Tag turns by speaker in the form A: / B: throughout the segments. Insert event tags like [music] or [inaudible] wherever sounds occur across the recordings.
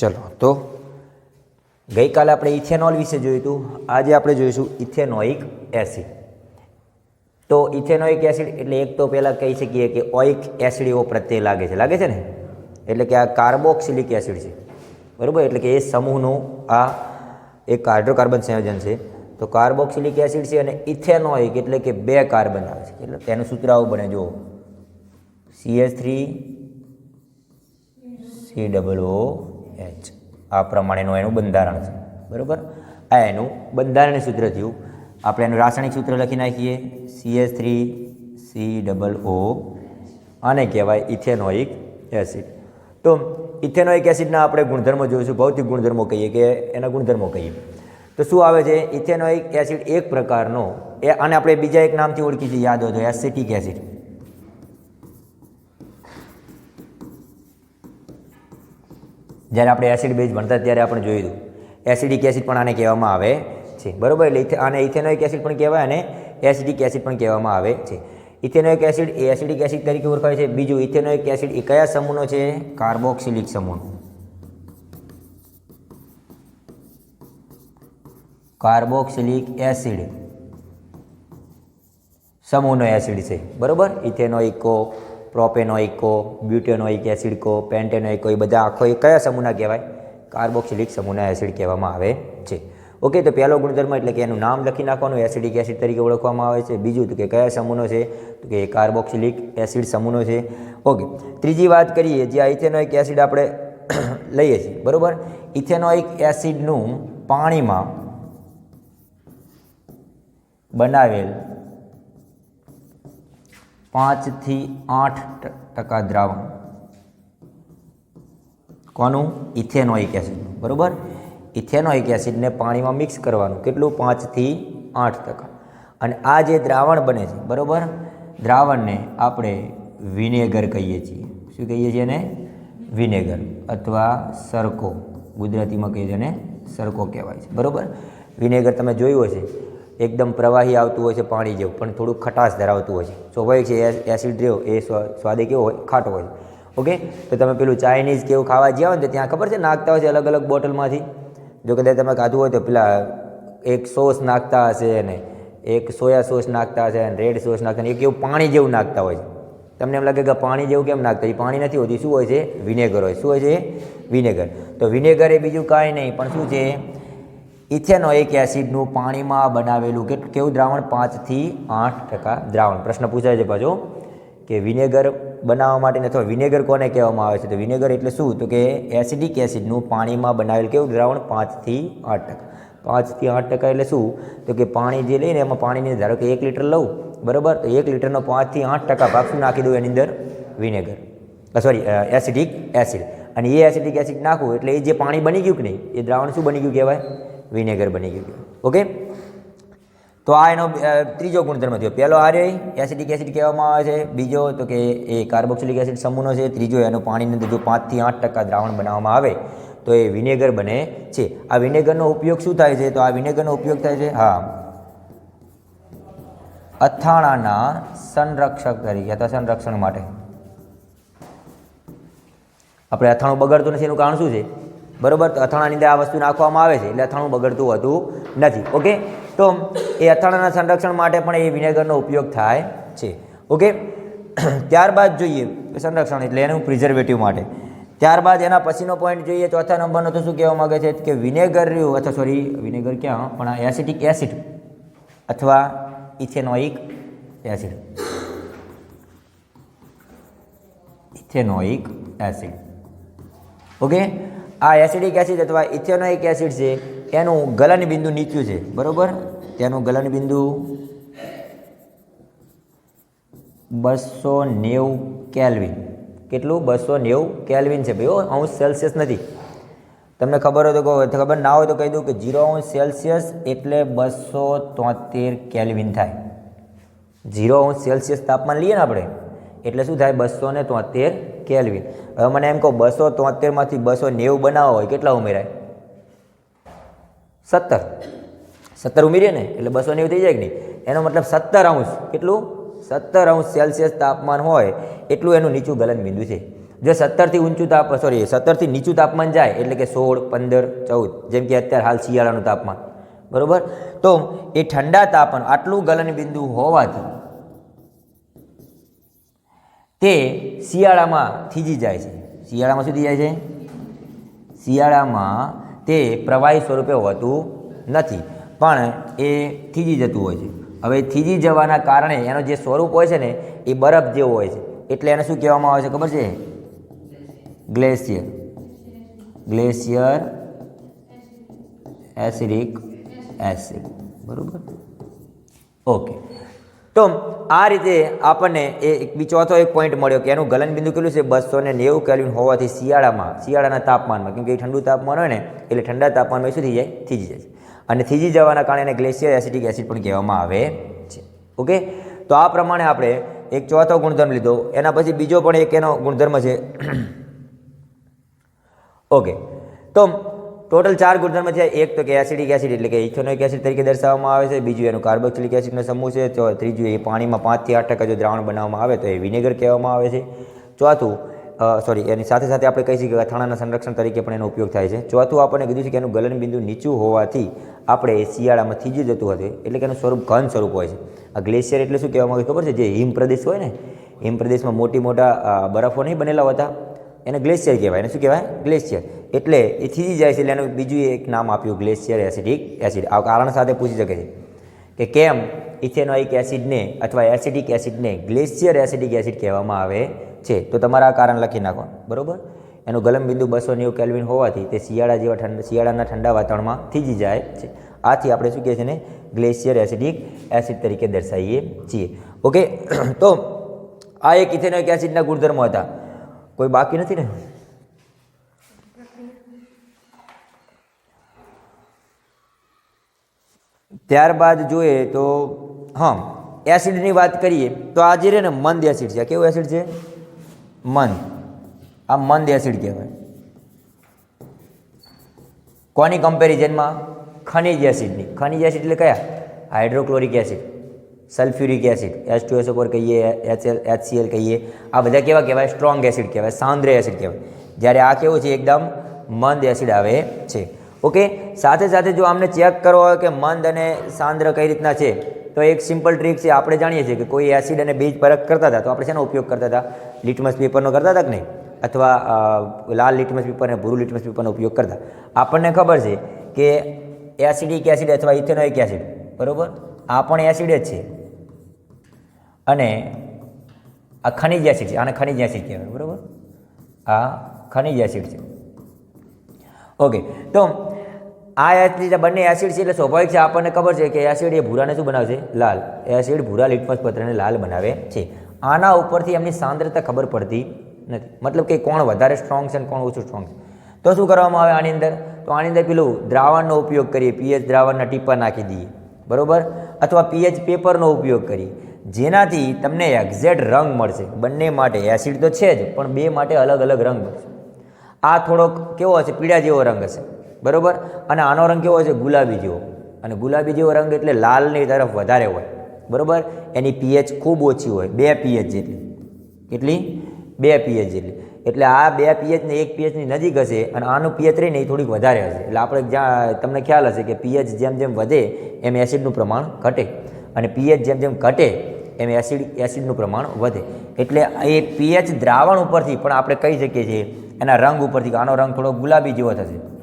A: ચલો, તો ગઈકાલે આપણે ઇથેનોલ વિશે જોયું હતું. આજે આપણે જોઈશું ઇથેનોઇક એસિડ. તો ઇથેનોઇક એસિડ એટલે એક તો પહેલાં કહી શકીએ કે ઓઇક એસિડ એવો પ્રત્યય લાગે છે. લાગે છે ને? એટલે કે આ કાર્બોક્સિલિક એસિડ છે. બરાબર? એટલે કે એ સમૂહનું આ એક હાઇડ્રોકાર્બન સંયોજન છે. તો કાર્બોક્સિલિક એસિડ છે અને ઇથેનોઇક એટલે કે બે કાર્બન આવે છે. એટલે તેનું સૂત્ર આવું બને જો CS three C double O H. આ પ્રમાણેનું એનું બંધારણ છે. બરાબર? આ એનું બંધારણ સૂત્ર થયું. આપણે એનું રાસાયણિક સૂત્ર લખી નાખીએ. CH three C double O આને કહેવાય ઇથેનોઇક એસિડ. તો ઇથેનોઇક એસિડના આપણે ગુણધર્મો જોઈશું. ભૌતિક ગુણધર્મો કહીએ કે એના ગુણધર્મો કહીએ. તો શું આવે છે? ઇથેનોઇક એસિડ એક પ્રકારનો એ આને આપણે બીજા એક નામથી ઓળખી છીએ. યાદ હોય તો એસિટિક એસિડ. જ્યારે આપણે એસિડ બેઝ ભણતા ત્યારે આપણે જોયું એસિડિક એસિડ પણ આને કહેવામાં આવે છે. બરોબર? એટલે આને ઇથેનોઇક એસિડ પણ કહેવાય અને એસિડિક એસિડ પણ કહેવામાં આવે છે. ઇથેનોઇક એસિડ એ એસિડિક એસિડ તરીકે ઓળખાય છે. બીજું, ઇથેનોઇક એસિડ એ કયા સમૂહનો છે? કાર્બોક્સિલિક સમૂહ. Carboxylic acid. સમૂહનો એસિડ છે. બરોબર? ઇથેનોઇકો પ્રોપેનોઇકો, બ્યુટેનોઇક એસિડ કો, પેન્ટેનોઇકો, એ બધા આખો એ કયા સમૂહના કહેવાય? કાર્બોક્સિલિક સમૂહના એસિડ કહેવામાં આવે છે. ઓકે, તો પહેલો ગુણધર્મ એટલે કે એનું નામ લખી નાખવાનું, એસિડિક એસિડ તરીકે ઓળખવામાં આવે છે. બીજું તો કે કયા સમૂહનો છે? તો કે કાર્બોક્સિલિક એસિડ સમૂહનો છે. ઓકે, ત્રીજી વાત કરીએ, જે ઇથેનોઇક એસિડ આપણે [coughs] લઈએ છીએ, બરોબર? ઇથેનોઇક એસિડનું પાણીમાં બનાવેલ પાંચથી આઠ ટકા દ્રાવણ. કોનું? ઇથેનોઇક એસિડનું બરાબર? ઇથેનોઇક એસિડને પાણીમાં મિક્સ કરવાનું. કેટલું? પાંચથી આઠ ટકા. અને આ જે દ્રાવણ બને છે, બરાબર? દ્રાવણને આપણે વિનેગર કહીએ છીએ. શું કહીએ છીએ એને? વિનેગર અથવા સરકો ગુજરાતીમાં કહીએ છીએ એને સરકો કહેવાય છે. બરાબર? વિનેગર તમે જોયું હશે. એકદમ પ્રવાહી આવતું હોય છે, પાણી જેવું, પણ થોડુંક ખટાશ ધરાવતું હોય છે. સ્વાભાવિક છે એસિડ રહ્યો, એ સ્વા- સ્વાદે કેવો હોય, ખાટો હોય. ઓકે તો તમે પેલું ચાઇનીઝ કેવું ખાવા જ્યાં હોય તો ત્યાં ખબર છે, નાખતા હોય છે અલગ અલગ બોટલમાંથી? જો કદાચ તમે ખાધું હોય તો પેલા એક સોસ નાખતા હશે ને એક સોયા સોસ નાખતા હશે અને રેડ સોસ નાખતા. એક એવું પાણી જેવું નાખતા હોય છે. તમને એમ લાગે કે પાણી જેવું કેમ નાખતા? એ પાણી નથી હોતી. શું હોય છે? વિનેગર હોય શું હોય છે? વિનેગર. તો વિનેગર એ બીજું કાંઈ નહીં, પણ શું છે? ઇથેનોઇક એસિડનું પાણીમાં બનાવેલું કે કેવું દ્રાવણ? પાંચથી આઠ ટકા દ્રાવણ. પ્રશ્ન પૂછાય છે પાછો કે વિનેગર બનાવવા માટે અથવા વિનેગર કોને કહેવામાં આવે છે? તો વિનેગર એટલે શું? તો કે એસિડિક એસિડનું પાણીમાં બનાવેલ કેવું દ્રાવણ? પાંચથી આઠ ટકા. પાંચથી આઠ ટકા એટલે શું? તો કે પાણી જે લઈને એમાં પાણીની ધારો કે એક લીટર લઉં, બરાબર? તો એક લીટરનો પાંચથી આઠ ટકા ભાગ શું નાખી દઉં એની અંદર? વિનેગર. Sorry acetic acid. અને એ એસિડિક એસિડ નાખવું એટલે એ જે પાણી બની ગયું કે નહીં? એ દ્રાવણ શું બની ગયું કહેવાય? વિનેગર બની ગયું ઓકે તો આ એનો ત્રીજો ગુણધર્મ થયો. પહેલો આર્ય એસિડિક એસિડ કહેવામાં આવે છે. બીજો તો કે એ કાર્બોક્સિલિક એસિડ સમૂહનો છે. ત્રીજો એનો પાણીની અંદર જો પાંચથી આઠ ટકા દ્રાવણ બનાવવામાં આવે, તો એ વિનેગર બને છે. આ વિનેગરનો ઉપયોગ શું થાય છે? તો આ વિનેગરનો ઉપયોગ થાય છે, હા. અથાણાના સંરક્ષક તરીકે, અથવા સંરક્ષણ માટે. આપણે અથાણું બગડતું નથી, એનું કારણ શું છે? બરોબર? તો અથાણાની અંદર આ વસ્તુ નાખવામાં આવે છે, એટલે અથાણું બગડતું હોતું નથી. ઓકે? તો એ અથાણાના સંરક્ષણ માટે પણ એ વિનેગરનો ઉપયોગ થાય છે. ઓકે? ત્યારબાદ જોઈએ, સંરક્ષણ એટલે એનું પ્રિઝર્વેટિવ માટે. ત્યારબાદ એના પછીનો પોઈન્ટ જોઈએ, ચોથા નંબરનો તો શું કહેવા માગે છે કે વિનેગર રહ્યું, અથવા સોરી વિનેગર ક્યાં? પણ એસિટિક એસિડ અથવા ethanoic acid. Ethanoic acid. Okay? આ એસિડિક એસિડ અથવા ઇથેનોઇક એસિડ છે, એનું ગલન બિંદુ નીચું છે, બરોબર? તેનું ગલન બિંદુ બસો નેવું કેલ્વિન. કેટલું? બસો નેવું કેલ્વિન છે ભાઈ અંશ સેલ્સિયસ નથી. તમને ખબર હોય તો ખબર ના હોય તો કહી દઉં કે જીરો અંશ સેલ્સિયસ એટલે બસો તોતેર કેલ્વિન થાય. ઝીરો અંશ સેલ્સિયસ તાપમાન લઈએ ને આપણે? એટલે શું થાય? બસો ને તોતેર કેલ્વિન. હવે મને એમ કહો, બસો તોતેરમાંથી બસો નેવું બનાવવા હોય, કેટલા ઉમેરાય? સત્તર. સત્તર ઉમેરીએ ને, એટલે બસો નેવું થઈ જાય કે નહીં? એનો મતલબ સત્તર અંશ. કેટલું? સત્તર અંશ સેલ્સિયસ તાપમાન હોય, એટલું એનું નીચું ગલન બિંદુ છે. જો સત્તરથી ઊંચું તાપ સોરી સત્તરથી નીચું તાપમાન જાય, એટલે કે સોળ, પંદર, ચૌદ, જેમ કે અત્યારે હાલ શિયાળાનું તાપમાન. બરાબર? તો એ ઠંડા તાપમાન, આટલું ગલન બિંદુ હોવાથી તે શિયાળામાં થીજી જાય છે. શિયાળામાં સુધી જાય છે? શિયાળામાં તે પ્રવાહી સ્વરૂપે હોતું નથી, પણ એ થીજી જતું હોય છે. હવે થીજી જવાના કારણે એનો જે સ્વરૂપ હોય છે ને, એ બરફ જેવો હોય છે. એટલે એને શું કહેવામાં આવે છે ખબર છે? ગ્લેશિયર. Glacial acetic acid. બરાબર? ઓકે. તો આ રીતે આપણને એ ચોથો એક પોઈન્ટ મળ્યો કે એનું ગલન બિંદુ કેટલું છે? બસો ને નેવું કેલ્વિન હોવાથી શિયાળામાં, શિયાળાના તાપમાનમાં, કેમ કે એ ઠંડુ તાપમાન હોય ને, એટલે ઠંડા તાપમાનમાં શું થઈ જાય, થીજી જાય અને થીજી જવાના કારણે એને ગ્લેશિયર એસિટિક એસિડ પણ કહેવામાં આવે છે. ઓકે? તો આ પ્રમાણે આપણે એક ચોથો ગુણધર્મ લીધો. એના પછી બીજો પણ એક એનો ગુણધર્મ છે. ઓકે. તો ટોટલ ચાર ગુણધર્મ છે. એક તો કે એસિડિક એસિડ એટલે કે ઇથેનોઇક એસિડ તરીકે દર્શાવવામાં આવે છે. બીજું એનું કાર્બોક્સિલિક એસિડનો સમૂહ છે. તો ત્રીજું એ પાણીમાં પાંચથી આઠ ટકા જો દ્રાવણ બનાવવામાં આવે તો એ વિનેગર કહેવામાં આવે છે. ચોથું સોરી એની સાથે સાથે આપણે કહી શકીએ કે અથાણાના સંરક્ષણ તરીકે પણ એનો ઉપયોગ થાય છે. ચોથું આપણને કીધું છે કે એનું ગલન બિંદુ નીચું હોવાથી આપણે એ શિયાળામાં થીજી જતું હતું એટલે કે એનું સ્વરૂપ ઘન સ્વરૂપ હોય છે. આ ગ્લેશિયર એટલે શું કહેવામાં આવે ખબર છે? જે હિમ પ્રદેશ હોય ને, હિમ પ્રદેશમાં મોટી મોટા બરફો નહીં બનેલા હોતા. એને ગ્લેશિયર કહેવાય. એને શું કહેવાય? ગ્લેશિયર. એટલે એ થીજી જાય છે એટલે એનું બીજું એક નામ આપ્યું, ગ્લેશિયર એસિડિક એસિડ. આ કારણ સાથે પૂછી શકે છે કે કેમ ઇથેનોઇક એસિડને અથવા એસિડિક એસિડને ગ્લેશિયર એસિડિક એસિડ કહેવામાં આવે છે? તો તમારા આ કારણ લખી નાખો. બરાબર? એનું ગલમ બિંદુ બસો નેવું કેલ્વિન હોવાથી તે શિયાળા જેવા ઠંડા, શિયાળાના ઠંડા વાતાવરણમાં થીજી જાય છે. આથી આપણે શું કહીએ છીએ ને ગ્લેશિયર એસિડિક એસિડ તરીકે દર્શાવીએ છીએ. ઓકે? તો આ એક ઇથેનોઇક એસિડના ગુણધર્મો હતા. કોઈ બાકી નથી ને? ત્યારબાદ જોઈએ તો હા એસિડની વાત કરીએ તો આ જે રહે ને મંદ એસિડ છે કેવું એસિડ છે? મંદ. આ મંદ એસિડ કહેવાય. કોની કમ્પેરિઝનમાં ખનિજ એસિડની ખનિજ એસિડ એટલે કયા? Hydrochloric acid sulphuric acid H two SO કહીએ એચએલ એચસીએલ કહીએ, આ બધા કેવા કહેવાય? સ્ટ્રોંગ એસિડ કહેવાય, સાંદ્ર એસિડ કહેવાય. જ્યારે આ કેવું છે? એકદમ મંદ એસિડ આવે છે. ઓકે સાથે સાથે જો આમને ચેક કરવો હોય કે મંદ અને સાંદ્ર કઈ રીતના છે, તો એક સિમ્પલ ટ્રીક છે. આપણે જાણીએ છીએ કે કોઈ એસિડ અને બીજ પરખ કરતા હતા, તો આપણે શેનો ઉપયોગ કરતા હતા? લિટમસ પેપરનો કરતા હતા કે નહીં? અથવા લાલ લિટમસ પેપર અને ભૂરું લિટમસ પેપરનો ઉપયોગ કરતા. આપણને ખબર છે કે એસિડિક એસિડ અથવા ઇથેનોઇક એસિડ બરાબર? આ પણ એસિડ જ છે. અને આ ખનિજ એસિડ છે, આને ખનિજ એસિડ કહેવાય, બરોબર? આ ખનિજ એસિડ છે. ઓકે, તો આ એસિડ બંને એસિડ છે એટલે સ્વાભાવિક છે, આપણને ખબર છે કે એસિડ એ ભૂરાને શું બનાવે છે? લાલ. એસિડ ભૂરા લિટમસ પત્રને લાલ બનાવે છે. આના ઉપરથી એમની સાંદ્રતા ખબર પડતી નથી. મતલબ કે કોણ વધારે સ્ટ્રોંગ છે અને કોણ ઓછું સ્ટ્રોંગ છે. તો શું કરવામાં આવે આની અંદર? તો આની અંદર પેલું દ્રાવણનો ઉપયોગ કરીએ, પીએચ દ્રાવણના ટીપા નાખી દઈએ, બરાબર? અથવા પીએચ પેપરનો ઉપયોગ કરીએ. જેનાથી તમને એક્ઝેક્ટ રંગ મળશે. બંને માટે એસિડ તો છે જ, પણ બે માટે અલગ અલગ રંગ મળશે. આ થોડોક કેવો હશે? પીળા જેવો રંગ હશે. બરાબર? અને આનો રંગ કેવો હશે? ગુલાબી જેવો. અને ગુલાબી જેવો રંગ એટલે લાલની તરફ વધારે હોય. બરાબર? એની પીએચ ખૂબ ઓછી હોય. બે પીએચ જેટલી. કેટલી? બે પીએચ જેટલી. એટલે આ બે પીએચને એક પીએચની નજીક હશે અને આનું પીએચ રહીને એ થોડીક વધારે હશે. એટલે આપણે જ્યાં, તમને ખ્યાલ હશે કે પીએચ જેમ જેમ વધે, એમ એસિડનું પ્રમાણ ઘટે. અને પીએચ જેમ જેમ ઘટે એમ એસિડ, એસિડનું પ્રમાણ વધે. એટલે એ પીએચ દ્રાવણ ઉપરથી પણ આપણે કહી શકીએ છીએ, એના રંગ ઉપરથી, આનો રંગ થોડો ગુલાબી જેવો થશે.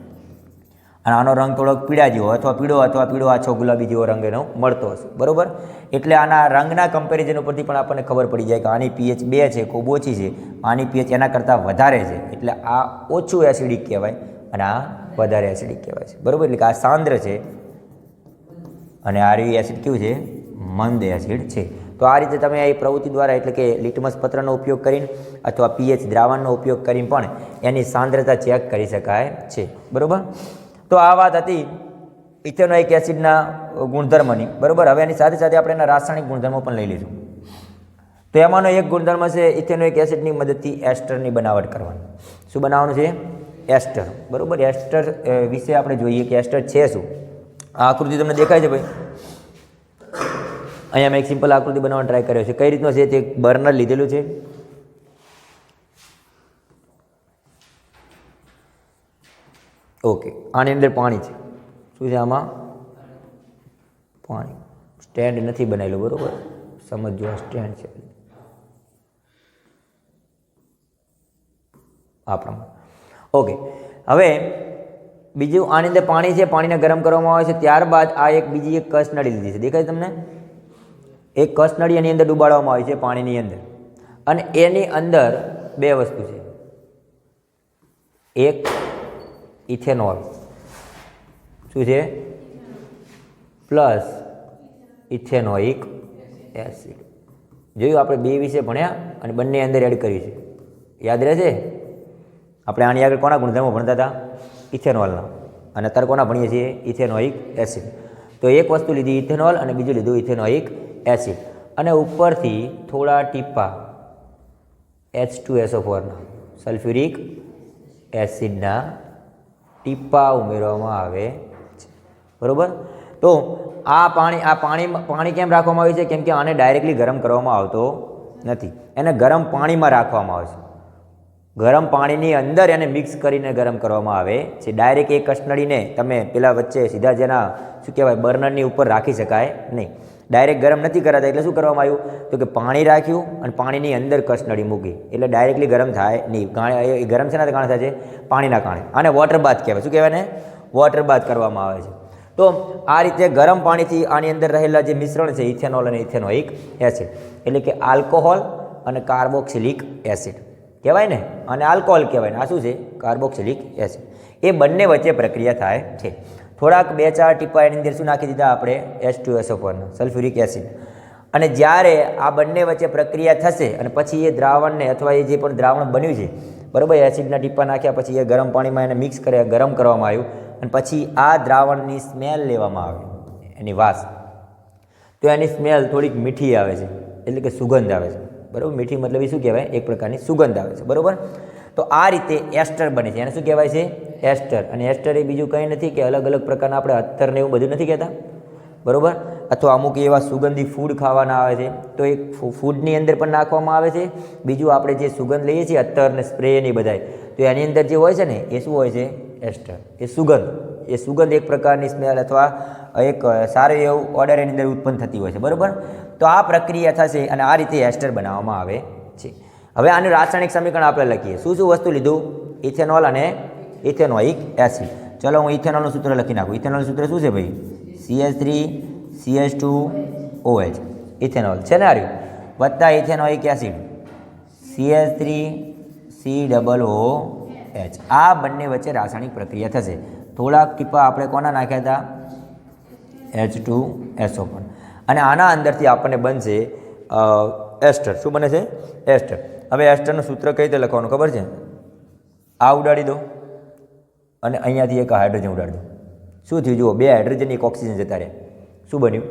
A: અને આનો રંગ થોડોક પીળા જેવો, અથવા પીળો અથવા પીળો, આછો ગુલાબી જેવો રંગ એનો મળતો હશે. બરોબર? એટલે આના રંગના કમ્પેરિઝન ઉપરથી પણ આપણને ખબર પડી જાય કે આની પીએચ બે છે, ખૂબ ઓછી છે. આની પીએચ એના કરતાં વધારે છે. એટલે આ ઓછું એસિડિક કહેવાય અને આ વધારે એસિડિક કહેવાય છે. બરાબર? એટલે કે આ સાંદ્ર છે અને આ રહ્યું એસિડ કેવું છે? મંદ એસિડ છે. તો આ રીતે તમે એ પ્રવૃત્તિ દ્વારા એટલે કે લિટમસ પત્રનો ઉપયોગ કરીને અથવા પીએચ દ્રાવણનો ઉપયોગ કરીને પણ એની સાંદ્રતા ચેક કરી શકાય છે. બરાબર? તો આ વાત હતી ઇથેનોઇક એસિડના ગુણધર્મની. બરાબર? હવે એની સાથે સાથે આપણે એના રાસાયણિક ગુણધર્મો પણ લઈ લઈશું. તો એમાંનો એક ગુણધર્મ છે ઇથેનોઇક એસિડની મદદથી એસ્ટરની બનાવટ કરવાની. શું બનાવવાનું છે? એસ્ટર. બરાબર? એસ્ટર વિશે આપણે જોઈએ કે એસ્ટર છે શું? આ આકૃતિ તમને દેખાય છે ભાઈ? અહીંયા મેં એક સિમ્પલ આકૃતિ બનાવવાનો ટ્રાય કર્યો છે. કઈ રીતનો છે તે બર્નર લીધેલું છે? ઓકે આની અંદર પાણી છે. શું છે આમાં? પાણી. સ્ટેન્ડ નથી બનાવેલું, બરાબર? સમજો આ સ્ટેન્ડ છે. આપણા ઓકે હવે બીજું આની અંદર પાણી છે, પાણીને ગરમ કરવામાં આવે છે. ત્યારબાદ આ એક બીજી એક કસ નળી લીધી છે. દેખાય તમને? એક કસ એની અંદર ડૂબાડવામાં આવી છે પાણીની અંદર. અને એની અંદર બે વસ્તુ છે. એક ઇથેનોલ. શું છે? Plus ethanoic acid. જોયું આપણે બે વિશે ભણ્યા અને બંને અંદર એડ કર્યું છે. યાદ રહેશે? આપણે આની આગળ કોના ગુણધર્મો ભણતા હતા? ઇથેનોલના. અને અત્યારે કોના ભણીએ છીએ? Ethanoic acid. તો એક વસ્તુ લીધી ઇથેનોલ અને બીજું લીધું ઇથેનોઇક એસિડ. અને ઉપરથી થોડા ટીપા એચ ટુ એસો ફોરના સલ્ફ્યુરિક એસિડના ટીપા ઉમેરવામાં આવે છે. બરાબર? તો આ પાણી આ પાણી પાણી કેમ રાખવામાં આવ્યું છે? કેમ કે આને ડાયરેક્ટલી ગરમ કરવામાં આવતો નથી. એને ગરમ પાણીમાં રાખવામાં આવે છે. ગરમ પાણીની અંદર એને મિક્સ કરીને ગરમ કરવામાં આવે છે. ડાયરેક્ટ એ કસનળીને તમે પેલા વચ્ચે સીધા જેના, શું કહેવાય, બર્નરની ઉપર રાખી શકાય નહીં. ડાયરેક્ટ ગરમ નથી કરાતા, એટલે શું કરવામાં આવ્યું? તો કે પાણી રાખ્યું અને પાણીની અંદર કસનળી મૂકી. એટલે ડાયરેક્ટલી ગરમ થાય નહીં. ગાણે, એ ગરમ છે ને કારણે થાય છે? પાણીના કારણે. આને વોટર બાથ કહેવાય. શું કહેવાય ને વોટર બાથ કરવામાં આવે છે. તો આ રીતે ગરમ પાણીથી આની અંદર રહેલા જે મિશ્રણ છે ઇથેનોલ અને ઇથેનોઇક એસિડ એટલે કે આલ્કોહોલ અને કાર્બોક્સિલિક એસિડ કહેવાય ને? અને આલ્કોહોલ કહેવાય ને. આ શું છે? કાર્બોક્સિલિક એસિડ એ બંને વચ્ચે પ્રક્રિયા થાય છે. થોડાક બે ચાર ટીપા એની અંદર શું નાખી દીધા આપણે? S two S sulphuric acid અને જ્યારે આ બંને વચ્ચે પ્રક્રિયા થશે અને પછી એ દ્રાવણને અથવા એ જે પણ દ્રાવણ બન્યું છે, બરાબર એસિડના ટીપા નાખ્યા પછી એ ગરમ પાણીમાં એને મિક્સ કરે ગરમ કરવામાં આવ્યું અને પછી આ દ્રાવણની સ્મેલ લેવામાં આવી, એની વાસ. તો એની સ્મેલ થોડીક મીઠી આવે છે, એટલે કે સુગંધ આવે છે. બરાબર, મીઠી મતલબ એ શું કહેવાય? એક પ્રકારની સુગંધ આવે છે, બરાબર? તો આ રીતે એસ્ટર બને છે. એને શું કહેવાય છે? એસ્ટર. અને એસ્ટર એ બીજું કંઈ નથી કે અલગ અલગ પ્રકારના આપણે અત્તરને એવું બધું નથી કહેતા? બરાબર? અથવા અમુક એવા સુગંધી ફૂડ ખાવાના આવે છે. તો એ ફૂડની અંદર પણ નાખવામાં આવે છે. બીજું આપણે જે સુગંધ લઈએ છીએ અત્તર ને સ્પ્રે ને બધાય. તો એની અંદર જે હોય છે ને, એ શું હોય છે? એસ્ટર. એ સુગંધ. એ સુગંધ એક પ્રકારની સ્મેલ અથવા એક સારું એવું ઓર્ડર એની અંદર ઉત્પન્ન થતી હોય છે. બરાબર? તો આ પ્રક્રિયા થશે અને આ રીતે એસ્ટર બનાવવામાં આવે. હવે આનું રાસાયણિક સમીકરણ આપણે લખીએ. શું શું વસ્તુ લીધું? ઇથેનોલ અને ઇથેનોઇક એસિડ. ચલો હું ઇથેનોલનું સૂત્ર લખી નાખું. ઇથેનોલનું સૂત્ર શું છે ભાઈ? CH three CH two OH ethanol. છે ને આર્યું વત્તા ethanoic acid. CH three C double O H આ બંને વચ્ચે રાસાયણિક પ્રક્રિયા થશે. થોડાક ટીપા આપણે કોના નાખ્યા હતા? એચ ટુ એસઓ પણ. અને આના અંદરથી આપણને બનશે એસ્ટર. શું બને છે? એસ્ટર. હવે એસ્ટરનું સૂત્ર કઈ રીતે લખવાનું ખબર છે? આ ઉડાડી દો. અને અહીંયાથી એક હાઇડ્રોજન ઉડાડી દો. શું થયું? જુઓ, બે હાઇડ્રોજન, એક ઓક્સિજન જતા રહે શું બન્યું?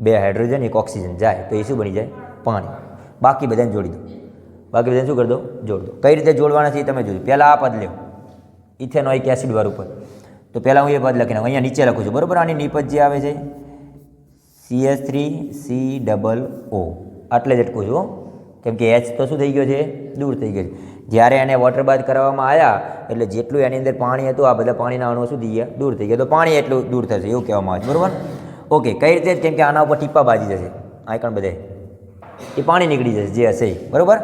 A: બે હાઇડ્રોજન, એક ઓક્સિજન. જાય. તો એ શું બની જાય? પાણી. બાકી બધાને જોડી દો. બાકી બધાને શું કરી દો? જોડ દો. કઈ રીતે જોડવાના છે એ તમે જોજો. પહેલાં આ પદ લેવું ઇથેનોઇક એસિડ વાળું પદ તો પહેલાં હું એ પદ લખી નાખું અહીંયા નીચે લખું છું. બરાબર? આની નીપજ જે આવે છે? C S three C double O આટલે જ અટકું છું. કેમ કે એચ તો શું થઈ ગયો છે? દૂર થઈ ગયો છે. જ્યારે એને વોટર બાથ કરવામાં આવ્યા, એટલે જેટલું એની અંદર પાણી હતું, આ બધા પાણીના અણુઓ શું થઈ ગયા? દૂર થઈ ગયા. તો પાણી એટલું દૂર થશે, એવું કહેવામાં આવે છે. બરાબર? ઓકે કઈ રીતે? કેમ કે આના ઉપર ટીપા બાજી જશે. આઈકણ બધે એ પાણી નીકળી જશે, જે હશે બરાબર?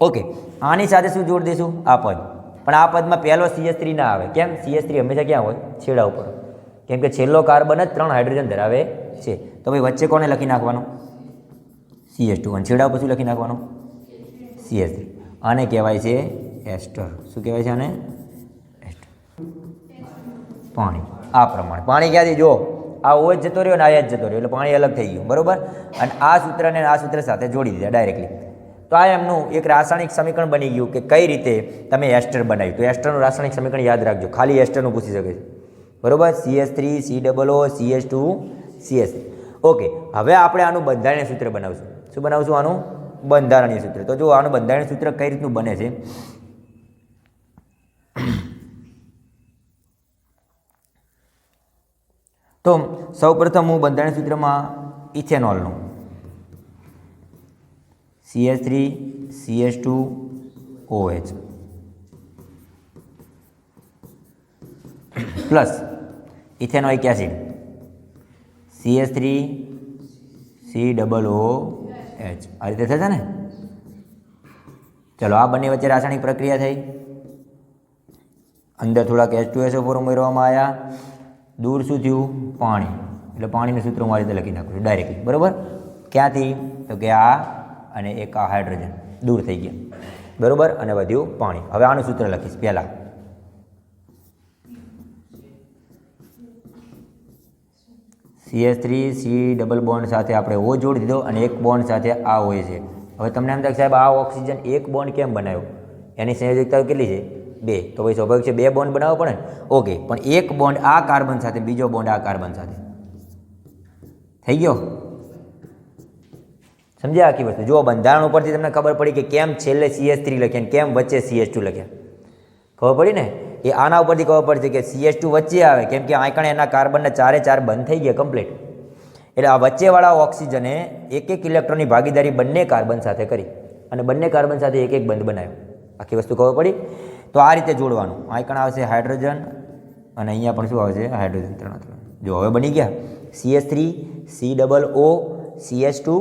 A: ઓકે આની સાથે શું જોડ દઈશું? આ પદ. પણ આ પદમાં પહેલો સીએસ થ્રી ના આવે. કેમ? સીએસ થ્રી હંમેશા ક્યાં હોય? છેડા ઉપર. કેમ કે છેલ્લો કાર્બન જ ત્રણ હાઇડ્રોજન ધરાવે છે. તો ભાઈ વચ્ચે કોને લખી નાખવાનું? સીએસ ટુ અને છેડા પછી લખી નાખવાનું? સીએસ આને કહેવાય છે એસ્ટર. શું કહેવાય છે આને? એસ્ટર. પાણી. આ પ્રમાણે. પાણી ક્યાંથી? જો, આ ઓ જ જતો રહ્યો ને આ જ જતો રહ્યો. એટલે પાણી અલગ થઈ ગયું. બરાબર? અને આ સૂત્રને આ સૂત્ર સાથે જોડી દીધા ડાયરેક્ટલી તો આ એમનું એક રાસાયણિક સમીકરણ બની ગયું કે કઈ રીતે તમે એસ્ટર બનાવ્યું. તો એસ્ટરનું રાસાયણિક સમીકરણ યાદ રાખજો. ખાલી એસ્ટરનું પૂછી શકે છે. બરાબર? CS three C double O CS two CS okay હવે આપણે આનું બંધારણીય સૂત્ર બનાવશું. શું બનાવશું આનું? બંધારણીય સૂત્ર. તો જો આનું બંધારણીય સૂત્ર કઈ રીતનું બને છે? તો સૌપ્રથમ હું બંધારણીય સૂત્રમાં ઇથેનોલનું. CH three CH two OH plus ethanoic acid. CH three C double O H આ રીતે થશે ને? ચલો, આ બંને વચ્ચે રાસાયણિક પ્રક્રિયા થઈ. અંદર થોડાક એચ ટુ એસો ફોર ઉમેરવામાં આવ્યા દૂર શું થયું પાણી. એટલે પાણીનું સૂત્ર હું આ રીતે લખી નાખું છું ડાયરેક્ટલી બરાબર? ક્યાંથી? તો કે આ અને એક આ હાઇડ્રોજન દૂર થઈ ગયા. બરાબર? અને વધ્યું પાણી. હવે આનું સૂત્ર લખીશ પહેલાં. CH three C double bond સાથે આપણે ઓ જોડી દીધો અને એક બોન્ડ સાથે આ હોય છે. હવે તમને એમ થાય સાહેબ, આ ઓક્સિજન એક બોન્ડ કેમ બનાવ્યો? એની સંયોજકતા કેટલી છે? બે. તો ભાઈ સ્વાભાવિક છે, બે બોન્ડ બનાવવો પડે ઓકે. પણ એક બોન્ડ આ કાર્બન સાથે, બીજો બોન્ડ આ કાર્બન સાથે. થઈ ગયો? સમજ્યા આખી વસ્તુ? જો બંધારણ ઉપરથી તમને ખબર પડી કે કેમ છેલ્લે સીએસ થ્રી લખ્યા કેમ વચ્ચે સીએસ ટુ લખ્યા. ખબર પડી ને? એ આના ઉપરથી ખબર પડશે કે સીએસ ટુ વચ્ચે આવે, કેમ કે આંકણે એના કાર્બનના ચારે ચાર બંધ થઈ ગયા કમ્પ્લીટ એટલે આ વચ્ચેવાળા ઓક્સિજને એક એક ઇલેક્ટ્રોનની ભાગીદારી બંને કાર્બન સાથે કરી અને બંને કાર્બન સાથે એક એક બંધ બનાવ્યો. આખી વસ્તુ ખબર પડી? તો આ રીતે જોડવાનું. આંકણ આવશે હાઇડ્રોજન અને અહીંયા પણ શું આવશે? હાઇડ્રોજન ત્રણ ત્રણ જો હવે બની ગયા. CH three C double O CH two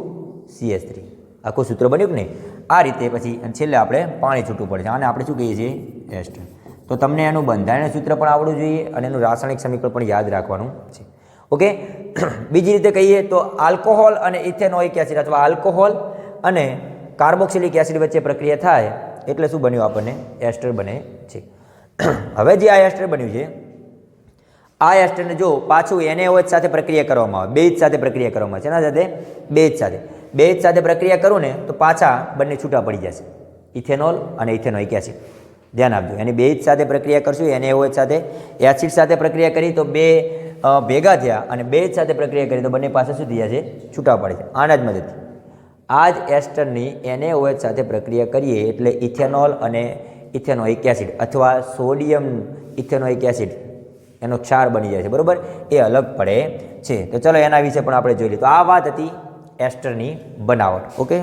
A: CH three આખું સૂત્ર બન્યું કે નહીં? આ રીતે પછી છેલ્લે આપણે પાણી છૂટવું પડે છે આને આપણે શું કહીએ છીએ? એસ્ટર તો તમને એનું બંધારણ સૂત્ર પણ આવડવું જોઈએ અને એનું રાસાયણિક સમીકરણ પણ યાદ રાખવાનું છે. ઓકે? [clears throat] બીજી રીતે કહીએ તો આલ્કોહોલ અને ઇથેનોઇક એસિડ અથવા આલ્કોહોલ અને કાર્બોક્સિલિક એસિડ વચ્ચે પ્રક્રિયા થાય એટલે શું બન્યું આપણને? એસ્ટર બને છે. [clears throat] હવે જે આ એસ્ટર બન્યું છે, આ એસ્ટરને જો પાછું NaOH સાથે પ્રક્રિયા કરવામાં આવે, બેઝ સાથે પ્રક્રિયા કરવામાં આવે છે એના સાથે? બેઝ સાથે. બેઝ સાથે પ્રક્રિયા કરું ને તો પાછા બંને છૂટા પડી જશે. ઇથેનોલ અને ઇથેનોઇક એસિડ. ધ્યાન આપજો. એની બેઝ સાથે પ્રક્રિયા કરશું NaOH સાથે એસિડ સાથે પ્રક્રિયા કરી, તો બે ભેગા થયા અને બેઝ સાથે પ્રક્રિયા કરી, તો બંને પાસે શું થયા છે છૂટા પડે છે. આના જ મદદથી. આ જ એસ્ટરની NaOH સાથે પ્રક્રિયા કરીએ એટલે ઇથેનોલ અને ઇથેનોઇક એસિડ અથવા સોડિયમ ઇથેનોઇક એસિડ એનો ક્ષાર બની જાય છે. બરાબર? એ અલગ પડે છે. તો ચલો એના વિશે પણ આપણે જોઈ લઈએ. તો આ વાત હતી એસ્ટરની બનાવટ. ઓકે?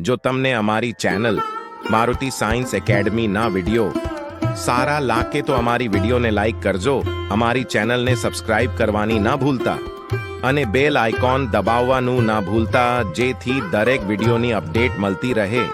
B: જો તમને અમારી ચેનલ મારુતિ સાયન્સ એકેડમીના વિડિયો. સારા લાગે તો અમારી વિડીયોને લાઈક કરજો, અમારી ચેનલને સબસ્ક્રાઇબ કરવાની ના ભૂલતા, અને બેલ આઇકોન દબાવવાનું ના ભૂલતા, જેથી દરેક વિડીયોની અપડેટ મળતી રહે.